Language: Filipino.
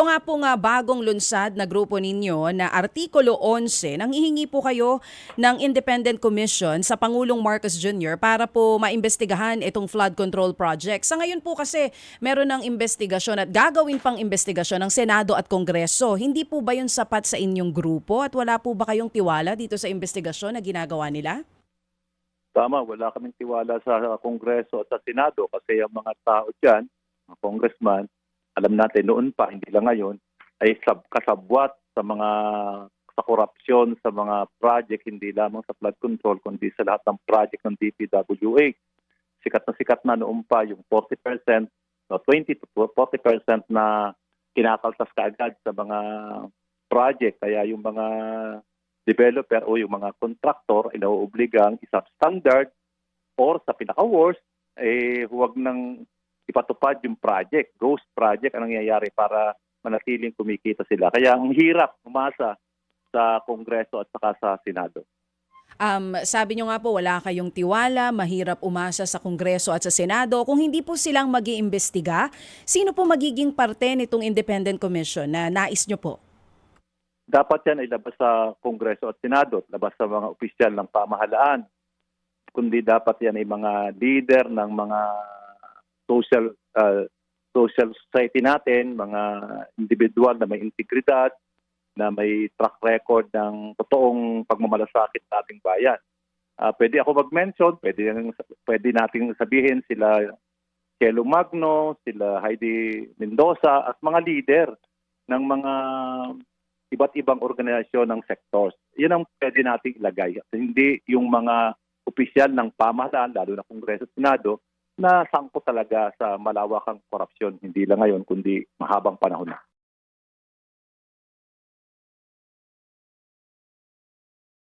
Ito nga po nga bagong lunsad na grupo ninyo na Artikulo 11, nanghihingi po kayo ng Independent Commission sa Pangulong Marcos Jr. para po maimbestigahan itong flood control project. Sa ngayon po kasi meron ng investigasyon at gagawin pang investigasyon ng Senado at Kongreso. Hindi po ba yun sapat sa inyong grupo at wala po ba kayong tiwala dito sa investigasyon na ginagawa nila? Tama, wala kaming tiwala sa Kongreso at sa Senado kasi ang mga tao dyan, mga congressman, alam natin noon pa, hindi lang ngayon, ay sab kasabwat sa mga sa korupsyon, sa mga project, hindi lamang sa flood control, kundi sa lahat ng project ng DPWA. Sikat na sikat na noon pa yung 40%, no, 20 to 40% na kinakaltas kaagad sa mga project. Kaya yung mga developer o yung mga contractor ay nauobligang isa-standard or sa pinaka-worst, eh, huwag nang ipatupad yung project, ghost project ang nangyayari para manatiling kumikita sila. Kaya ang hirap umasa sa Kongreso at saka sa Senado. Um, sabi nyo nga po, wala kayong tiwala, mahirap umasa sa Kongreso at sa Senado. Kung hindi po silang mag iimbestiga sino po magiging parte nitong Independent Commission na nais nyo po? Dapat yan ay labas sa Kongreso at Senado, labas sa mga opisyal ng pamahalaan. Kundi dapat yan ay mga leader ng mga social uh, social society natin, mga individual na may integridad, na may track record ng totoong pagmamalasakit sa ating bayan. Ah, pwede ako mag-mention, pwede, pwede nating sabihin sila Kelo Magno, sila Heidi Mendoza at mga leader ng mga iba't ibang organisasyon ng sectors. Yun ang pwede nating ilagay. At hindi yung mga opisyal ng pamahalaan, lalo na Kongreso at Senado, na sangkot talaga sa malawakang korupsyon, hindi lang ngayon, kundi mahabang panahon na.